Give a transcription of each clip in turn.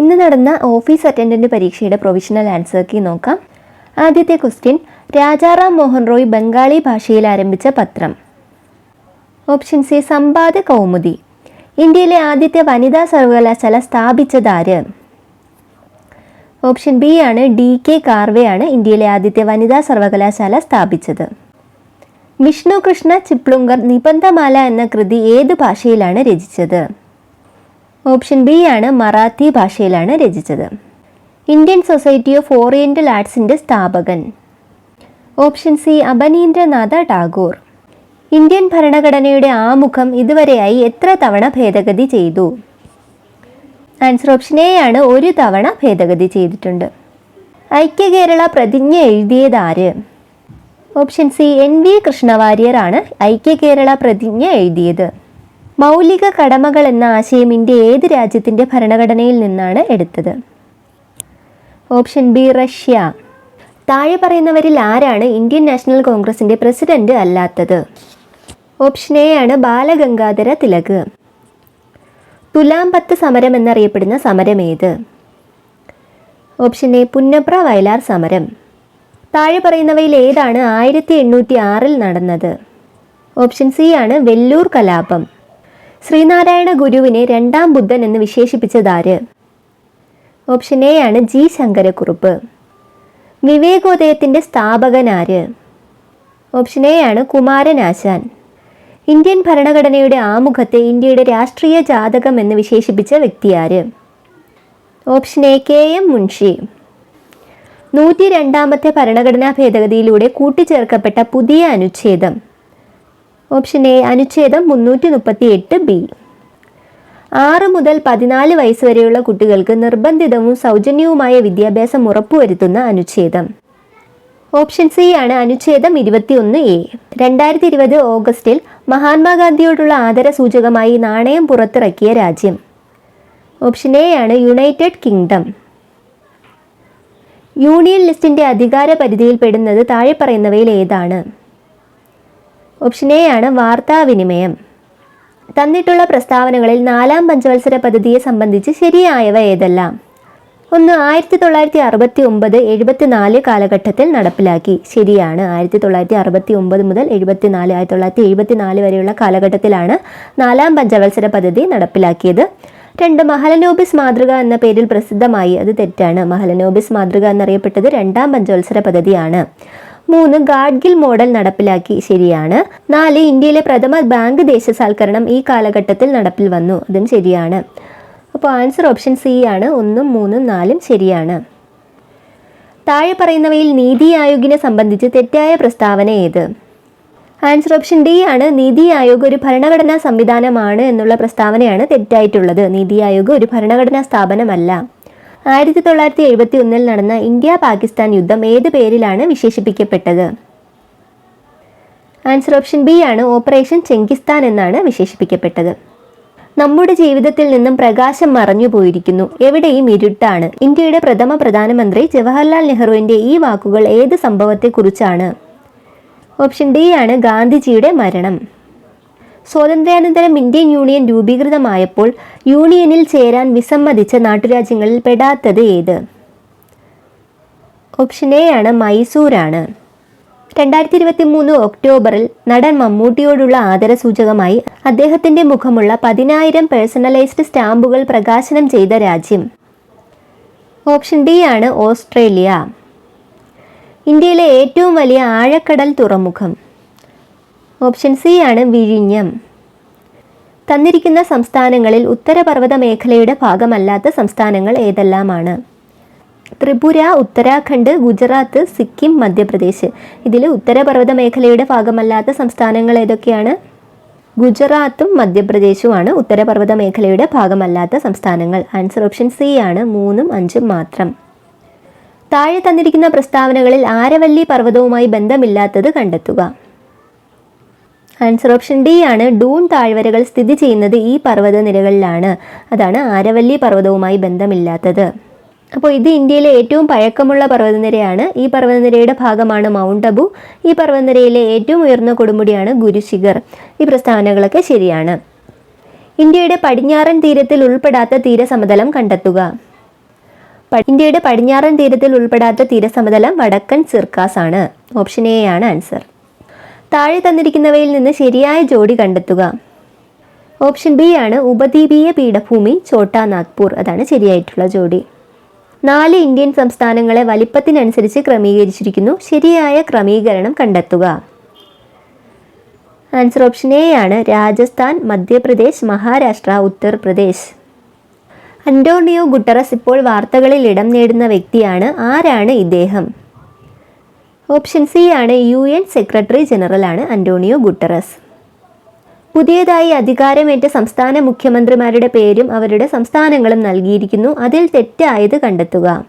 ഇന്ന് നടന്ന office attendant പരീക്ഷയുടെ പ്രൊവിഷണൽ ആൻസർ കീ നോക്കാം. ആദ്യത്തെ ക്വസ്റ്റ്യൻ രാജാറാം മോഹൻ റോയ് ബംഗാളി ഭാഷയിൽ ആരംഭിച്ച പത്രം. Option C Sambad Kaumudi. ഇന്ത്യയിലെ ആദ്യത്തെ വനിതാ സർവകലാശാല സ്ഥാപിച്ചതാര് ഓപ്ഷൻ ബി ആണ് ഡി കെ കാർവേ ആണ് ഇന്ത്യയിലെ ആദ്യത്തെ വനിതാ സർവകലാശാല സ്ഥാപിച്ചത്. വിഷ്ണു കൃഷ്ണ ചിപ്ലുങ്കർ നിബന്ധമാല എന്ന കൃതി ഏത് ഭാഷയിലാണ് രചിച്ചത്? ഓപ്ഷൻ ബി ആണ് മറാത്തി ഭാഷയിലാണ് രചിച്ചത്. ഇന്ത്യൻ സൊസൈറ്റി ഓഫ് ഓറിയന്റൽ ആർട്സിന്റെ സ്ഥാപകൻ. Option C Abanindranath Tagore. Indian ഭരണഘടനയുടെ ആമുഖം ഇതുവരെയായി എത്ര തവണ ഭേദഗതി ചെയ്തു? ആൻസർ ഓപ്ഷൻ എ ആണ് ഒരു തവണ ഭേദഗതി ചെയ്തിട്ടുണ്ട്. ഐക്യ കേരള പ്രതിജ്ഞ എഴുതിയതാര് option C N V Krishna Warrier ആണ് ഐക്യ കേരള പ്രതിജ്ഞ എഴുതിയത്. മൗലിക കടമകൾ എന്ന ആശയം ഇന്ത്യ ഏത് രാജ്യത്തിന്റെ ഭരണഘടനയിൽ നിന്നാണ് എടുത്തത്? Option B Russia. താഴെ പറയുന്നവരിൽ ആരാണ് ഇന്ത്യൻ നാഷണൽ കോൺഗ്രസിന്റെ പ്രസിഡന്റ് അല്ലാത്തത്? ഓപ്ഷൻ എ ആണ് ബാലഗംഗാധര തിലക്. തുലാം പത്ത് സമരം എന്നറിയപ്പെടുന്ന സമരം ഏത്? ഓപ്ഷൻ എ പുന്നപ്ര വയലാർ സമരം. താഴെ പറയുന്നവയിൽ ഏതാണ് ആയിരത്തി എണ്ണൂറ്റി ആറിൽ നടന്നത്? ഓപ്ഷൻ സി ആണ് വെല്ലൂർ കലാപം. ശ്രീനാരായണ ഗുരുവിനെ രണ്ടാം ബുദ്ധൻ എന്ന് വിശേഷിപ്പിച്ചതാര്? ഓപ്ഷൻ എ ആണ് ജി ശങ്കരക്കുറുപ്പ്. വിവേകോദയത്തിന്റെ സ്ഥാപകൻ ആര്? ഓപ്ഷൻ എ ആണ് കുമാരനാശാൻ ഇന്ത്യൻ ഭരണഘടനയുടെ ആമുഖത്തെ ഇന്ത്യയുടെ രാഷ്ട്രീയ ജാതകം എന്ന് വിശേഷിപ്പിച്ച വ്യക്തിയാര് option A K M Munshi. നൂറ്റി രണ്ടാമത്തെ ഭരണഘടനാ ഭേദഗതിയിലൂടെ കൂട്ടിച്ചേർക്കപ്പെട്ട പുതിയ അനുച്ഛേദം. ഓപ്ഷൻ എ അനുച്ഛേദം മുന്നൂറ്റി മുപ്പത്തി എട്ട് ബി. ആറ് മുതൽ പതിനാല് വയസ്സ് വരെയുള്ള കുട്ടികൾക്ക് നിർബന്ധിതവും സൗജന്യവുമായ വിദ്യാഭ്യാസം ഉറപ്പുവരുത്തുന്ന അനുച്ഛേദം. ഓപ്ഷൻ സി ആണ് അനുച്ഛേദം ഇരുപത്തിയൊന്ന് എ. രണ്ടായിരത്തി ഇരുപത് ഓഗസ്റ്റിൽ മഹാത്മാഗാന്ധിയോടുള്ള ആദര സൂചകമായി നാണയം പുറത്തിറക്കിയ രാജ്യം. ഓപ്ഷൻ എ ആണ് യുണൈറ്റഡ് കിങ്ഡം. യൂണിയൻ ലിസ്റ്റിന്റെ അധികാര പരിധിയിൽ പെടുന്നത് താഴെ പറയുന്നവയിൽ ഏതാണ്? ഓപ്ഷൻ എ ആണ് വാർത്താവിനിമയം തന്നിട്ടുള്ള പ്രസ്താവനകളിൽ നാലാം പഞ്ചവത്സര പദ്ധതിയെ സംബന്ധിച്ച് ശരിയായവ ഏതെല്ലാം? ഒന്ന് ആയിരത്തി തൊള്ളായിരത്തി അറുപത്തി ഒമ്പത് എഴുപത്തിനാല് കാലഘട്ടത്തിൽ നടപ്പിലാക്കി. ശരിയാണ്. ആയിരത്തി തൊള്ളായിരത്തി അറുപത്തി ഒമ്പത് മുതൽ എഴുപത്തിനാല് ആയിരത്തി തൊള്ളായിരത്തി എഴുപത്തിനാല് വരെയുള്ള കാലഘട്ടത്തിലാണ് നാലാം പഞ്ചവത്സര പദ്ധതി നടപ്പിലാക്കിയത്. രണ്ട് മഹലനോബിസ് മാതൃക എന്ന പേരിൽ പ്രസിദ്ധമായി. അത് തെറ്റാണ്. മഹലനോബിസ് മാതൃക എന്നറിയപ്പെട്ടത് രണ്ടാം പഞ്ചവത്സര പദ്ധതിയാണ്. മൂന്ന് ഗാഡ്ഗിൽ മോഡൽ നടപ്പിലാക്കി ശരിയാണ്. നാല് ഇന്ത്യയിലെ പ്രഥമ ബാങ്ക് ദേശസാൽക്കരണം ഈ കാലഘട്ടത്തിൽ നടപ്പിൽ വന്നു. അതും ശരിയാണ്. അപ്പോൾ ആൻസർ ഓപ്ഷൻ സി ആണ്. ഒന്നും മൂന്നും നാലും ശരിയാണ്. താഴെ പറയുന്നവയിൽ നീതി ആയോഗിനെ സംബന്ധിച്ച് തെറ്റായ പ്രസ്താവന ഏത്? ആൻസർ ഓപ്ഷൻ ഡി ആണ്. നീതി ആയോഗ് ഒരു ഭരണഘടനാ സംവിധാനമാണ് എന്നുള്ള പ്രസ്താവനയാണ് തെറ്റായിട്ടുള്ളത്. നീതി ആയോഗ് ഒരു ഭരണഘടനാ സ്ഥാപനമല്ല. ആയിരത്തി തൊള്ളായിരത്തി എഴുപത്തി ഒന്നിൽ നടന്ന ഇന്ത്യ പാകിസ്ഥാൻ യുദ്ധം ഏത് പേരിലാണ് വിശേഷിപ്പിക്കപ്പെട്ടത്? ആൻസർ ഓപ്ഷൻ ബി ആണ് ഓപ്പറേഷൻ ചെങ്കിസ്ഥാൻ എന്നാണ് വിശേഷിപ്പിക്കപ്പെട്ടത്. നമ്മുടെ ജീവിതത്തിൽ നിന്നും പ്രകാശം മറഞ്ഞു പോയിരിക്കുന്നു. എവിടെയും ഇരുട്ടാണ്. ഇന്ത്യയുടെ പ്രഥമ പ്രധാനമന്ത്രി ജവഹർലാൽ നെഹ്റുവിന്റെ ഈ വാക്കുകൾ ഏത് സംഭവത്തെക്കുറിച്ചാണ്? ഓപ്ഷൻ ഡി ആണ് ഗാന്ധിജിയുടെ മരണം. സ്വാതന്ത്ര്യാനന്തരം ഇന്ത്യൻ യൂണിയൻ രൂപീകൃതമായപ്പോൾ യൂണിയനിൽ ചേരാൻ വിസമ്മതിച്ച നാട്ടുരാജ്യങ്ങളിൽ പെടാത്തത് ഏത്? ഓപ്ഷൻ എ ആണ് മൈസൂരാണ്. രണ്ടായിരത്തി ഇരുപത്തി മൂന്ന് ഒക്ടോബറിൽ നടൻ മമ്മൂട്ടിയോടുള്ള ആദര സൂചകമായി അദ്ദേഹത്തിന്റെ മുഖമുള്ള പതിനായിരം പേഴ്സണലൈസ്ഡ് സ്റ്റാമ്പുകൾ പ്രകാശനം ചെയ്ത രാജ്യം. ഓപ്ഷൻ ഡി ആണ് ഓസ്ട്രേലിയ. ഇന്ത്യയിലെ ഏറ്റവും വലിയ ആഴക്കടൽ തുറമുഖം. ഓപ്ഷൻ സി ആണ് വിഴിഞ്ഞം. തന്നിരിക്കുന്ന സംസ്ഥാനങ്ങളിൽ ഉത്തരപർവത മേഖലയുടെ ഭാഗമല്ലാത്ത സംസ്ഥാനങ്ങൾ ഏതെല്ലാമാണ്? ത്രിപുര ഉത്തരാഖണ്ഡ് ഗുജറാത്ത് സിക്കിം മധ്യപ്രദേശ്. ഇതിൽ ഉത്തരപർവത മേഖലയുടെ ഭാഗമല്ലാത്ത സംസ്ഥാനങ്ങൾ ഏതൊക്കെയാണ്? ഗുജറാത്തും മധ്യപ്രദേശുമാണ് ഉത്തരപർവത മേഖലയുടെ ഭാഗമല്ലാത്ത സംസ്ഥാനങ്ങൾ. ആൻസർ ഓപ്ഷൻ സി ആണ് മൂന്നും അഞ്ചും മാത്രം. താഴെ തന്നിരിക്കുന്ന പ്രസ്താവനകളിൽ ആരവല്ലി പർവതവുമായി ബന്ധമില്ലാത്തത് കണ്ടെത്തുക. ആൻസർ ഓപ്ഷൻ ഡി ആണ്. ഡൂൺ താഴ്വരകൾ സ്ഥിതി ചെയ്യുന്നത് ഈ പർവത നിരകളിലാണ് അതാണ് ആരവല്ലി പർവതവുമായി ബന്ധമില്ലാത്തത്. അപ്പോൾ ഇത് ഇന്ത്യയിലെ ഏറ്റവും പഴക്കമുള്ള പർവതനിരയാണ്. ഈ പർവതനിരയുടെ ഭാഗമാണ് മൗണ്ട് അബു. ഈ പർവതനിരയിലെ ഏറ്റവും ഉയർന്ന കൊടുമുടിയാണ് ഗുരുശിഖർ ഈ പ്രസ്താവനകളൊക്കെ ശരിയാണ്. ഇന്ത്യയുടെ പടിഞ്ഞാറൻ തീരത്തിൽ ഉൾപ്പെടാത്ത തീരസമതലം കണ്ടെത്തുക. ഇന്ത്യയുടെ പടിഞ്ഞാറൻ തീരത്തിൽ ഉൾപ്പെടാത്ത തീരസമതലം വടക്കൻ സിർക്കാസ് ആണ് ഓപ്ഷൻ എ ആണ് ആൻസർ. താഴെ തന്നിരിക്കുന്നവയിൽ നിന്ന് ശരിയായ ജോഡി കണ്ടെത്തുക. ഓപ്ഷൻ ബി ആണ് ഉപദ്വീപീയ പീഠഭൂമി ഛോട്ടാ നാഗ്പൂർ അതാണ് ശരിയായിട്ടുള്ള ജോഡി. നാല് ഇന്ത്യൻ സംസ്ഥാനങ്ങളെ വലിപ്പത്തിനനുസരിച്ച് ക്രമീകരിച്ചിരിക്കുന്നു. ശരിയായ ക്രമീകരണം കണ്ടെത്തുക. ആൻസർ ഓപ്ഷൻ എ ആണ് രാജസ്ഥാൻ മധ്യപ്രദേശ് മഹാരാഷ്ട്ര ഉത്തർപ്രദേശ്. അന്റോണിയോ ഗുട്ടറസ് ഇപ്പോൾ വാർത്തകളിൽ ഇടം നേടുന്ന വ്യക്തിയാണ്. ആരാണ് ഇദ്ദേഹം? ഓപ്ഷൻ സി ആണ് യു എൻ സെക്രട്ടറി ജനറൽ ആണ് അന്റോണിയോ ഗുട്ടറസ്. പുതിയതായി അധികാരമേറ്റ സംസ്ഥാന മുഖ്യമന്ത്രിമാരുടെ പേരും അവരുടെ സംസ്ഥാനങ്ങളും നൽകിയിരിക്കുന്നു. അതിൽ തെറ്റായത് കണ്ടെത്തുക.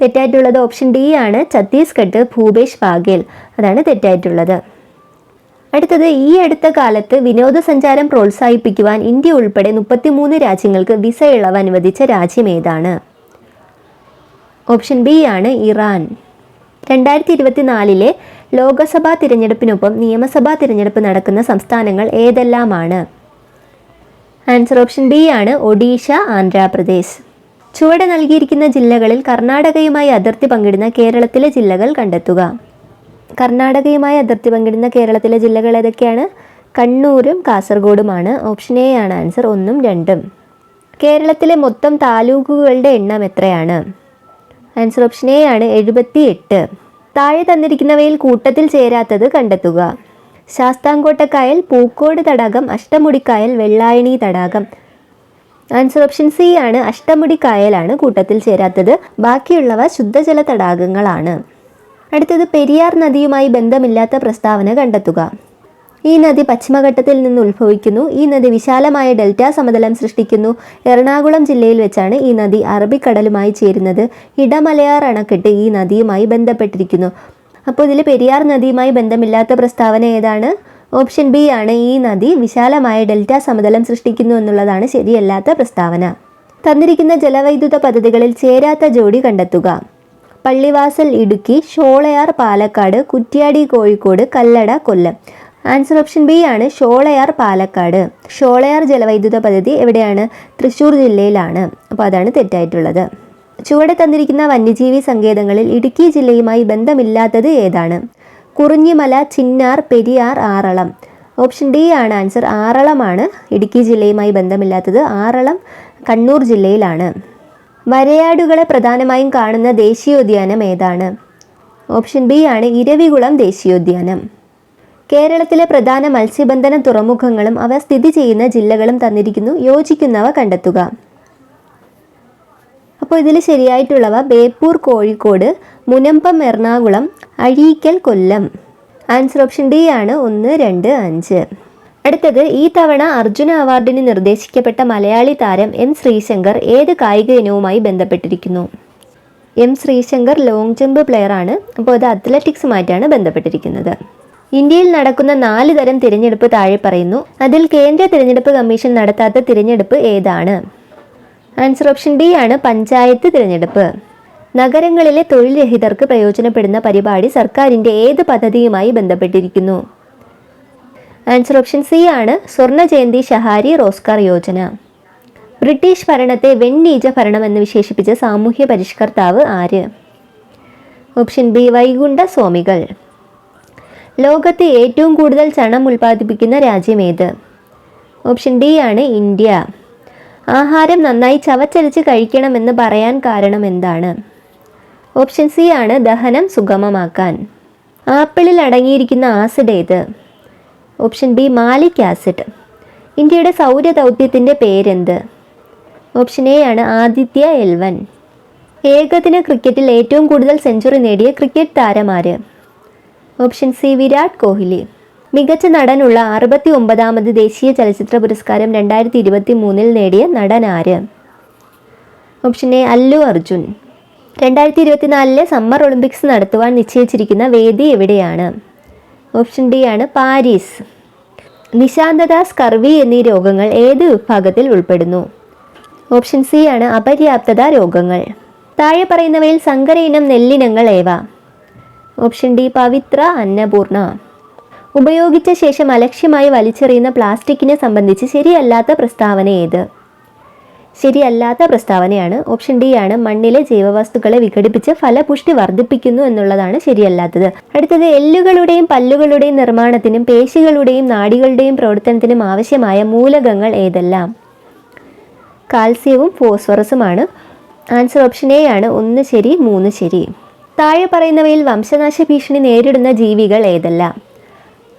തെറ്റായിട്ടുള്ളത് ഓപ്ഷൻ ഡി ആണ് ഛത്തീസ്ഗഡ് ഭൂപേഷ് ബാഗേൽ. അതാണ് തെറ്റായിട്ടുള്ളത്. അടുത്തത് ഈ അടുത്ത കാലത്ത് വിനോദസഞ്ചാരം പ്രോത്സാഹിപ്പിക്കുവാൻ ഇന്ത്യ ഉൾപ്പെടെ മുപ്പത്തിമൂന്ന് രാജ്യങ്ങൾക്ക് വിസ ഇളവ് അനുവദിച്ച രാജ്യം ഏതാണ്? ഓപ്ഷൻ ബി ആണ് ഇറാൻ. രണ്ടായിരത്തി ഇരുപത്തിനാലിലെ ലോകസഭാ തിരഞ്ഞെടുപ്പിനൊപ്പം നിയമസഭാ തിരഞ്ഞെടുപ്പ് നടക്കുന്ന സംസ്ഥാനങ്ങൾ ഏതെല്ലാമാണ്? ആൻസർ ഓപ്ഷൻ ബി ആണ് ഒഡീഷ ആന്ധ്രാപ്രദേശ്. ചുവടെ നൽകിയിരിക്കുന്ന ജില്ലകളിൽ കർണാടകയുമായി അതിർത്തി പങ്കിടുന്ന കേരളത്തിലെ ജില്ലകൾ കണ്ടെത്തുക. കർണാടകയുമായി അതിർത്തി പങ്കിടുന്ന കേരളത്തിലെ ജില്ലകൾ ഏതൊക്കെയാണ്? കണ്ണൂരും കാസർഗോഡുമാണ്. ഓപ്ഷൻ എ ആണ് ആൻസർ ഒന്നും രണ്ടും. കേരളത്തിലെ മൊത്തം താലൂക്കുകളുടെ എണ്ണം എത്രയാണ്? ആൻസർ ഓപ്ഷൻ എ ആണ് എഴുപത്തി എട്ട് താഴെ തന്നിരിക്കുന്നവയിൽ കൂട്ടത്തിൽ ചേരാത്തത് കണ്ടെത്തുക. ശാസ്താംകോട്ടക്കായൽ പൂക്കോട് തടാകം അഷ്ടമുടിക്കായൽ വെള്ളായണി തടാകം. ആൻസർ ഓപ്ഷൻ സി ആണ് അഷ്ടമുടിക്കായലാണ് കൂട്ടത്തിൽ ചേരാത്തത്. ബാക്കിയുള്ളവ ശുദ്ധജല തടാകങ്ങളാണ്. അടുത്തത് പെരിയാർ നദിയുമായി ബന്ധമില്ലാത്ത പ്രസ്താവന കണ്ടെത്തുക. ഈ നദി പശ്ചിമഘട്ടത്തിൽ നിന്ന് ഉത്ഭവിക്കുന്നു. ഈ നദി വിശാലമായ ഡെൽറ്റ സമതലം സൃഷ്ടിക്കുന്നു. എറണാകുളം ജില്ലയിൽ വെച്ചാണ് ഈ നദി അറബിക്കടലുമായി ചേരുന്നത്. ഇടമലയാർ അണക്കെട്ട് ഈ നദിയുമായി ബന്ധപ്പെട്ടിരിക്കുന്നു. അപ്പോൾ ഇതിൽ പെരിയാർ നദിയുമായി ബന്ധമില്ലാത്ത പ്രസ്താവന ഏതാണ്? ഓപ്ഷൻ ബി ആണ് ഈ നദി വിശാലമായ ഡെൽറ്റ സമതലം സൃഷ്ടിക്കുന്നു എന്നുള്ളതാണ് ശരിയല്ലാത്ത പ്രസ്താവന. തന്നിരിക്കുന്ന ജലവൈദ്യുത പദ്ധതികളിൽ ചേരാത്ത ജോഡി കണ്ടെത്തുക. Pallivasal Idukki Sholayar Palakkad Kuttiyadi Kozhikode Kallada Kollam. Answer option B ആണ് ഷോളയാർ പാലക്കാട്. ഷോളയാർ ജലവൈദ്യുത പദ്ധതി എവിടെയാണ്? തൃശ്ശൂർ ജില്ലയിലാണ്. അപ്പോൾ അതാണ് തെറ്റായിട്ടുള്ളത്. ചുവടെ തന്നിരിക്കുന്ന വന്യജീവി സങ്കേതങ്ങളിൽ ഇടുക്കി ജില്ലയുമായി ബന്ധമില്ലാത്തത് ഏതാണ്? കുറിഞ്ഞിമല ചിന്നാർ പെരിയാർ ആറളം. ഓപ്ഷൻ ഡി ആണ് ആൻസർ ആറളമാണ് ഇടുക്കി ജില്ലയുമായി ബന്ധമില്ലാത്തത് ആറളം കണ്ണൂർ ജില്ലയിലാണ്. വരയാടുകളെ പ്രധാനമായും കാണുന്ന ദേശീയോദ്യാനം ഏതാണ്? ഓപ്ഷൻ ബി ആണ് ഇരവികുളം ദേശീയോദ്യാനം. കേരളത്തിലെ പ്രധാന മത്സ്യബന്ധന തുറമുഖങ്ങളും അവ സ്ഥിതി ചെയ്യുന്ന ജില്ലകളും തന്നിരിക്കുന്നു. യോജിക്കുന്നവ കണ്ടെത്തുക. അപ്പോൾ ഇതിൽ ശരിയായിട്ടുള്ളവ Beypore Kozhikode Munambam Ernakulam Azhikkal Kollam. Answer option D ആണ് ഒന്ന് രണ്ട് അഞ്ച്. അടുത്തത് ഈ തവണ അർജുന അവാർഡിന് നിർദ്ദേശിക്കപ്പെട്ട മലയാളി താരം എം ശ്രീശങ്കർ ഏത് കായിക ഇനവുമായി ബന്ധപ്പെട്ടിരിക്കുന്നു? എം ശ്രീശങ്കർ ലോങ് ജമ്പ് പ്ലെയറാണ് അപ്പോൾ അത് അത്ലറ്റിക്സുമായിട്ടാണ് ബന്ധപ്പെട്ടിരിക്കുന്നത്. ഇന്ത്യയിൽ നടക്കുന്ന നാല് തരം തിരഞ്ഞെടുപ്പ് താഴെ പറയുന്നു. അതിൽ കേന്ദ്ര തിരഞ്ഞെടുപ്പ് കമ്മീഷൻ നടത്താത്ത തിരഞ്ഞെടുപ്പ് ഏതാണ്? ആൻസർ ഓപ്ഷൻ ഡി ആണ് പഞ്ചായത്ത് തിരഞ്ഞെടുപ്പ്. നഗരങ്ങളിലെ തൊഴിൽ രഹിതർക്ക് പ്രയോജനപ്പെടുന്ന പരിപാടി സർക്കാരിന്റെ ഏത് പദ്ധതിയുമായി ബന്ധപ്പെട്ടിരിക്കുന്നു? ആൻസർ ഓപ്ഷൻ സി ആണ് സ്വർണ ജയന്തി ഷഹാരി റോസ്കാർ യോജന. ബ്രിട്ടീഷ് ഭരണത്തെ വെണ്ണീജ ഭരണമെന്ന് വിശേഷിപ്പിച്ച സാമൂഹ്യ പരിഷ്കർത്താവ് ആര്? ഓപ്ഷൻ ബി വൈകുണ്ഠ സ്വാമികൾ. ലോകത്ത് ഏറ്റവും കൂടുതൽ ചണം ഉൽപ്പാദിപ്പിക്കുന്ന രാജ്യം ഏത്? ഓപ്ഷൻ ഡി ആണ് ഇന്ത്യ. ആഹാരം നന്നായി ചവച്ചരച്ച് കഴിക്കണമെന്ന് പറയാൻ കാരണം എന്താണ്? ഓപ്ഷൻ സി ആണ് ദഹനം സുഗമമാക്കാൻ. ആപ്പിളിൽ അടങ്ങിയിരിക്കുന്ന ആസിഡ് ഏത്? Option B malic acid. ഇന്ത്യയുടെ സൗര ദൗത്യത്തിന്റെ പേരെന്ത്? ഓപ്ഷൻ എ ആണ് ആദിത്യ എൽവൻ. ഏകദിന ക്രിക്കറ്റിൽ ഏറ്റവും കൂടുതൽ സെഞ്ചുറി നേടിയ ക്രിക്കറ്റ് താരമാര് ഓപ്ഷൻ സി വിരാട് കോഹ്ലി. മികച്ച നടനുള്ള അറുപത്തി ഒമ്പതാമത് ദേശീയ ചലച്ചിത്ര പുരസ്കാരം രണ്ടായിരത്തി ഇരുപത്തി മൂന്നിൽ നേടിയ നടൻ ആര്? Option A Allu Arjun. രണ്ടായിരത്തി ഇരുപത്തിനാലിലെ സമ്മർ ഒളിമ്പിക്സ് നടത്തുവാൻ നിശ്ചയിച്ചിരിക്കുന്ന വേദി എവിടെയാണ്? ഓപ്ഷൻ ഡി ആണ് പാരീസ്. നിശാന്തത സ്കർവി എന്നീ രോഗങ്ങൾ ഏത് വിഭാഗത്തിൽ ഉൾപ്പെടുന്നു? ഓപ്ഷൻ സി ആണ് അപര്യാപ്തത രോഗങ്ങൾ. താഴെ പറയുന്നവയിൽ സങ്കര ഇനം നെല്ലിനങ്ങൾ ഏവ? Option D Pavithra Annapurna. ഉപയോഗിച്ച ശേഷം അലക്ഷ്യമായി വലിച്ചെറിയുന്ന പ്ലാസ്റ്റിക്കിനെ സംബന്ധിച്ച് ശരിയല്ലാത്ത പ്രസ്താവന ഏത്? ശരിയല്ലാത്ത പ്രസ്താവനയാണ്. ഓപ്ഷൻ ഡി ആണ് മണ്ണിലെ ജൈവവസ്തുക്കളെ വിഘടിപ്പിച്ച് ഫലപുഷ്ടി വർദ്ധിപ്പിക്കുന്നു എന്നുള്ളതാണ് ശരിയല്ലാത്തത്. അടുത്തത് എല്ലുകളുടെയും പല്ലുകളുടെയും നിർമ്മാണത്തിനും പേശികളുടെയും നാടികളുടെയും പ്രവർത്തനത്തിനും ആവശ്യമായ മൂലകങ്ങൾ ഏതെല്ലാം? കാൽസ്യവും ഫോസ്ഫറസുമാണ്. ആൻസർ ഓപ്ഷൻ എ ആണ് ഒന്ന് ശരി മൂന്ന് ശരി. താഴെ പറയുന്നവയിൽ വംശനാശ ഭീഷണി നേരിടുന്ന ജീവികൾ ഏതെല്ലാം?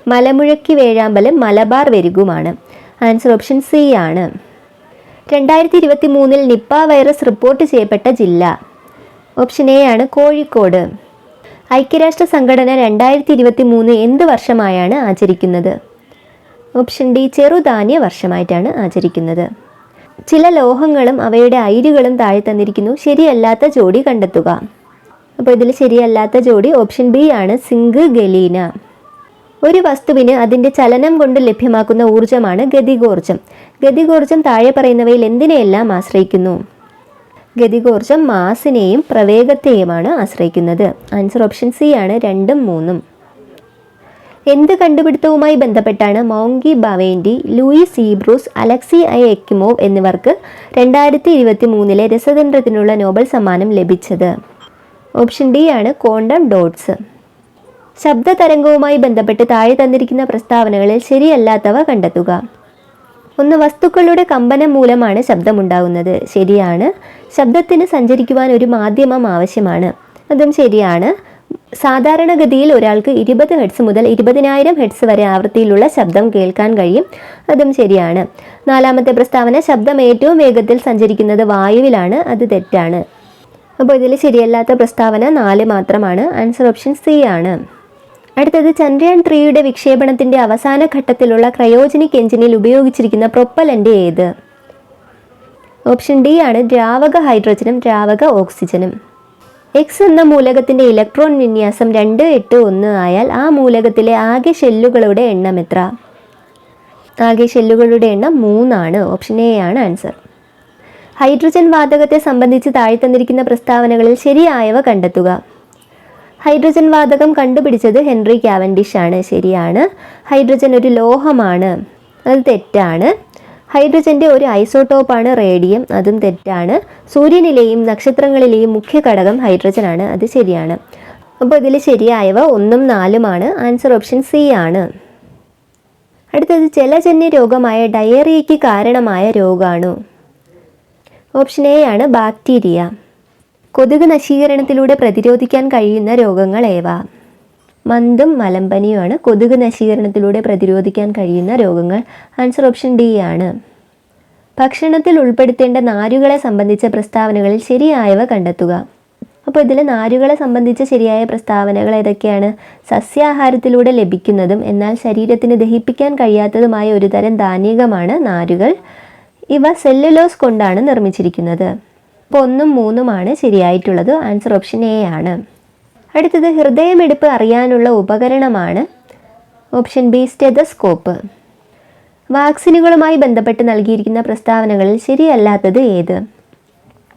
മലമുഴക്കി വേഴാമ്പലും മലബാർ വെരുകുമാണ്. ആൻസർ ഓപ്ഷൻ സി ആണ്. രണ്ടായിരത്തി ഇരുപത്തി മൂന്നിൽ നിപ്പ വൈറസ് റിപ്പോർട്ട് ചെയ്യപ്പെട്ട ജില്ല. ഓപ്ഷൻ എ ആണ് കോഴിക്കോട്. ഐക്യരാഷ്ട്ര സംഘടന രണ്ടായിരത്തി ഇരുപത്തി മൂന്ന് എന്ത് വർഷമായാണ് ആചരിക്കുന്നത്? ഓപ്ഷൻ ഡി ചെറുധാന്യ വർഷമായിട്ടാണ് ആചരിക്കുന്നത്. ചില ലോഹങ്ങളും അവയുടെ അയിരുകളും താഴെ തന്നിരിക്കുന്നു. ശരിയല്ലാത്ത ജോഡി കണ്ടെത്തുക. അപ്പോൾ ഇതിൽ ശരിയല്ലാത്ത ജോഡി ഓപ്ഷൻ ബി ആണ് സിങ്ക് ഗലീന. ഒരു വസ്തുവിന് അതിന്റെ ചലനം കൊണ്ട് ലഭ്യമാക്കുന്ന ഊർജമാണ് ഗതികോർജം ഗതികോർജം താഴെ പറയുന്നവയിൽ എന്തിനെയെല്ലാം ആശ്രയിക്കുന്നു? ഗതികോർജം മാസിനെയും പ്രവേഗത്തെയുമാണ് ആശ്രയിക്കുന്നത്. ആൻസർ ഓപ്ഷൻ സി ആണ് രണ്ടും മൂന്നും. എന്ത് കണ്ടുപിടുത്തവുമായി ബന്ധപ്പെട്ടാണ് Moungi Bawendi Louis E Brus Alexei I. Ekimov എന്നിവർക്ക് രണ്ടായിരത്തി ഇരുപത്തി മൂന്നിലെ രസതന്ത്രത്തിനുള്ള നോബൽ സമ്മാനം ലഭിച്ചത്. ഓപ്ഷൻ ഡി ആണ് ക്വാണ്ടം ഡോട്ട്സ്. ശബ്ദ തരംഗവുമായി ബന്ധപ്പെട്ട് താഴെ തന്നിരിക്കുന്ന പ്രസ്താവനകളിൽ ശരിയല്ലാത്തവ കണ്ടെത്തുക. ഒന്ന് വസ്തുക്കളുടെ കമ്പനം മൂലമാണ് ശബ്ദമുണ്ടാകുന്നത്. ശരിയാണ്. ശബ്ദത്തിന് സഞ്ചരിക്കുവാൻ ഒരു മാധ്യമം ആവശ്യമാണ്. അതും ശരിയാണ്. സാധാരണഗതിയിൽ ഒരാൾക്ക് ഇരുപത് ഹെഡ്സ് മുതൽ ഇരുപതിനായിരം ഹെഡ്സ് വരെ ആവൃത്തിയിലുള്ള ശബ്ദം കേൾക്കാൻ കഴിയും. അതും ശരിയാണ്. നാലാമത്തെ പ്രസ്താവന ശബ്ദം ഏറ്റവും വേഗത്തിൽ സഞ്ചരിക്കുന്നത് വായുവിലാണ്. അത് തെറ്റാണ്. അപ്പോൾ ഇതിൽ ശരിയല്ലാത്ത പ്രസ്താവന നാല് മാത്രമാണ്. ആൻസർ ഓപ്ഷൻ സി ആണ്. അടുത്തത് ചന്ദ്രയാൻ ത്രീയുടെ വിക്ഷേപണത്തിന്റെ അവസാന ഘട്ടത്തിലുള്ള ക്രയോജനിക് എഞ്ചിനിൽ ഉപയോഗിച്ചിരിക്കുന്ന പ്രൊപ്പലന്റ് ഏത്? ഓപ്ഷൻ ഡി ആണ് ദ്രാവക ഹൈഡ്രജനും ദ്രാവക ഓക്സിജനും. എക്സ് എന്ന മൂലകത്തിന്റെ ഇലക്ട്രോൺ വിന്യാസം രണ്ട് എട്ട് ഒന്ന് ആയാൽ ആ മൂലകത്തിലെ ആകെ ഷെല്ലുകളുടെ എണ്ണം എത്ര? ആകെ ഷെല്ലുകളുടെ എണ്ണം മൂന്നാണ്. ഓപ്ഷൻ എ ആണ് ആൻസർ ഹൈഡ്രജൻ വാതകത്തെ സംബന്ധിച്ച് താഴെ തന്നിരിക്കുന്ന പ്രസ്താവനകളിൽ ശരിയായവ കണ്ടെത്തുക. ഹൈഡ്രജൻ വാതകം കണ്ടുപിടിച്ചത് ഹെൻറി കാവൻഡിഷ് ആണ്. ശരിയാണ്. ഹൈഡ്രജൻ ഒരു ലോഹമാണ്. അത് തെറ്റാണ്. ഹൈഡ്രജന്റെ ഒരു ഐസോട്ടോപ്പാണ് റേഡിയം. അതും തെറ്റാണ്. സൂര്യനിലെയും നക്ഷത്രങ്ങളിലെയും മുഖ്യ ഘടകം ഹൈഡ്രജൻ ആണ്. അത് ശരിയാണ്. അപ്പോൾ ഇതിൽ ശരിയായവ ഒന്നും നാലുമാണ് ആൻസർ ഓപ്ഷൻ സി ആണ്. അടുത്തത് ജലജന്യ രോഗമായ ഡയേറിയയ്ക്ക് കാരണമായ രോഗാണു. ഓപ്ഷൻ എ ആണ് ബാക്ടീരിയ കൊതുക് നശീകരണത്തിലൂടെ പ്രതിരോധിക്കാൻ കഴിയുന്ന രോഗങ്ങൾ ഏവ? മന്ദും മലമ്പനിയുമാണ്. കൊതുക് നശീകരണത്തിലൂടെ പ്രതിരോധിക്കാൻ കഴിയുന്ന രോഗങ്ങൾ. ആൻസർ ഓപ്ഷൻ ഡി ആണ്. ഭക്ഷണത്തിൽ ഉൾപ്പെടുത്തേണ്ട നാരുകളെ സംബന്ധിച്ച പ്രസ്താവനകളിൽ ശരിയായവ കണ്ടെത്തുക. അപ്പോൾ ഇതിൽ നാരുകളെ സംബന്ധിച്ച ശരിയായ പ്രസ്താവനകൾ ഏതൊക്കെയാണ്? സസ്യാഹാരത്തിലൂടെ ലഭിക്കുന്നതും എന്നാൽ ശരീരത്തിന് ദഹിപ്പിക്കാൻ കഴിയാത്തതുമായ ഒരു തരം ധാന്യകമാണ് നാരുകൾ. ഇവ സെല്ലുലോസ് കൊണ്ടാണ് നിർമ്മിച്ചിരിക്കുന്നത്. അപ്പോൾ ഒന്നും മൂന്നുമാണ് ശരിയായിട്ടുള്ളത്. ആൻസർ ഓപ്ഷൻ എ ആണ്. അടുത്തത് ഹൃദയമെടുപ്പ് അറിയാനുള്ള ഉപകരണമാണ് ഓപ്ഷൻ ബി സ്റ്റെതസ്കോപ്പ് വാക്സിനുകളുമായി ബന്ധപ്പെട്ട് നൽകിയിരിക്കുന്ന പ്രസ്താവനകളിൽ ശരിയല്ലാത്തത് ഏത്?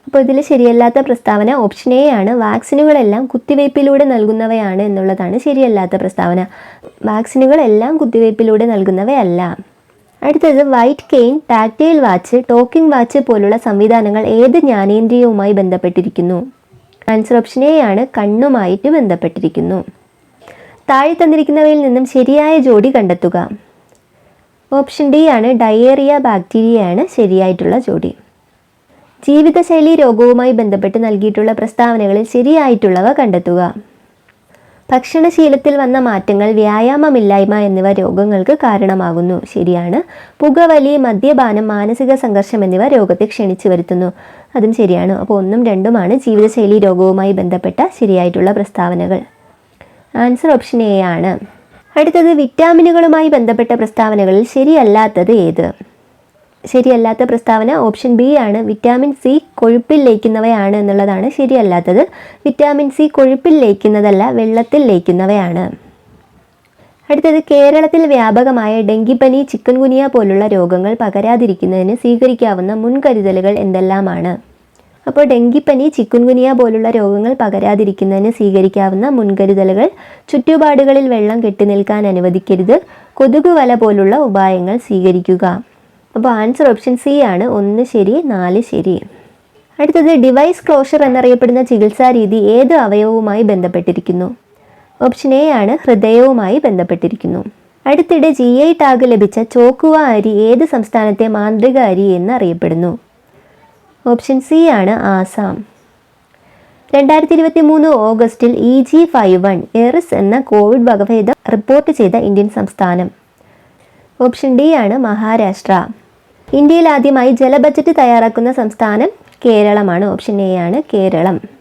അപ്പോൾ ഇതിൽ ശരിയല്ലാത്ത പ്രസ്താവന ഓപ്ഷൻ എ ആണ്. വാക്സിനുകളെല്ലാം കുത്തിവയ്പ്പിലൂടെ നൽകുന്നവയാണ് എന്നുള്ളതാണ് ശരിയല്ലാത്ത പ്രസ്താവന. വാക്സിനുകളെല്ലാം കുത്തിവയ്പ്പിലൂടെ നൽകുന്നവയല്ല. അടുത്തത് white cane tactile watch talking watch പോലുള്ള സംവിധാനങ്ങൾ ഏത് ജ്ഞാനേന്ദ്രിയവുമായി ബന്ധപ്പെട്ടിരിക്കുന്നു? ആൻസർ ഓപ്ഷൻ എ ആണ് കണ്ണുമായിട്ട് ബന്ധപ്പെട്ടിരിക്കുന്നു. താഴെ തന്നിരിക്കുന്നവയിൽ നിന്നും ശരിയായ ജോഡി കണ്ടെത്തുക. ഓപ്ഷൻ ഡി ആണ് ഡയേറിയ ബാക്ടീരിയയാണ് ശരിയായിട്ടുള്ള ജോഡി. ജീവിതശൈലി രോഗവുമായി ബന്ധപ്പെട്ട് നൽകിയിട്ടുള്ള പ്രസ്താവനകളിൽ ശരിയായിട്ടുള്ളവ കണ്ടെത്തുക. ഭക്ഷണശീലത്തിൽ വന്ന മാറ്റങ്ങൾ വ്യായാമമില്ലായ്മ എന്നിവ രോഗങ്ങൾക്ക് കാരണമാകുന്നു. ശരിയാണ്. പുകവലി മദ്യപാനം മാനസിക സംഘർഷം എന്നിവ രോഗത്തെ ക്ഷണിച്ചു വരുത്തുന്നു. അതും ശരിയാണ്. അപ്പോൾ ഒന്നും രണ്ടുമാണ് ജീവിതശൈലി രോഗവുമായി ബന്ധപ്പെട്ട ശരിയായിട്ടുള്ള പ്രസ്താവനകൾ. ആൻസർ ഓപ്ഷൻ എ ആണ്. അടുത്തത് വിറ്റാമിനുകളുമായി ബന്ധപ്പെട്ട പ്രസ്താവനകളിൽ ശരിയല്ലാത്തത് ഏത്? ശരിയല്ലാത്ത പ്രസ്താവന ഓപ്ഷൻ ബി ആണ്. വിറ്റാമിൻ സി കൊഴുപ്പിൽ ലയിക്കുന്നവയാണ് എന്നുള്ളതാണ് ശരിയല്ലാത്തത്. വിറ്റാമിൻ സി കൊഴുപ്പിൽ ലയിക്കുന്നതല്ല വെള്ളത്തിൽ ലയിക്കുന്നവയാണ്. അടുത്തത് കേരളത്തിൽ വ്യാപകമായ ഡെങ്കിപ്പനി ചിക്കൻ ഗുനിയ പോലുള്ള രോഗങ്ങൾ പകരാതിരിക്കുന്നതിന് സ്വീകരിക്കാവുന്ന മുൻകരുതലുകൾ എന്തെല്ലാമാണ്? അപ്പോൾ ഡെങ്കിപ്പനി ചിക്കൻ ഗുനിയ പോലുള്ള രോഗങ്ങൾ പകരാതിരിക്കുന്നതിന് സ്വീകരിക്കാവുന്ന മുൻകരുതലുകൾ ചുറ്റുപാടുകളിൽ വെള്ളം കെട്ടിനിൽക്കാൻ അനുവദിക്കരുത് കൊതുകുവല പോലുള്ള ഉപായങ്ങൾ സ്വീകരിക്കുക. അപ്പോൾ ആൻസർ ഓപ്ഷൻ സി ആണ്. ഒന്ന് ശരി നാല് ശരി. അടുത്തത് ഡിവൈസ് ക്ലോഷർ എന്നറിയപ്പെടുന്ന ചികിത്സാ രീതി ഏത് അവയവവുമായി ബന്ധപ്പെട്ടിരിക്കുന്നു? ഓപ്ഷൻ എ ആണ് ഹൃദയവുമായി ബന്ധപ്പെട്ടിരിക്കുന്നു. അടുത്തിടെ ജി ഐ ടാഗ് ലഭിച്ച ചോക്കുവ അരി ഏത് സംസ്ഥാനത്തെ മാന്ത്രിക അരി എന്ന് അറിയപ്പെടുന്നു? ഓപ്ഷൻ സി ആണ് ആസാം. രണ്ടായിരത്തി ഇരുപത്തി മൂന്ന് ഓഗസ്റ്റിൽ E G five one Eris എന്ന കോവിഡ് വകഭേദം റിപ്പോർട്ട് ചെയ്ത ഇന്ത്യൻ സംസ്ഥാനം. ഓപ്ഷൻ ഡി ആണ് മഹാരാഷ്ട്ര. ഇന്ത്യയിൽ ആദ്യമായി ജല ബജറ്റ് തയ്യാറാക്കുന്ന സംസ്ഥാനം കേരളമാണ്. ഓപ്ഷൻ എ ആണ് കേരളം.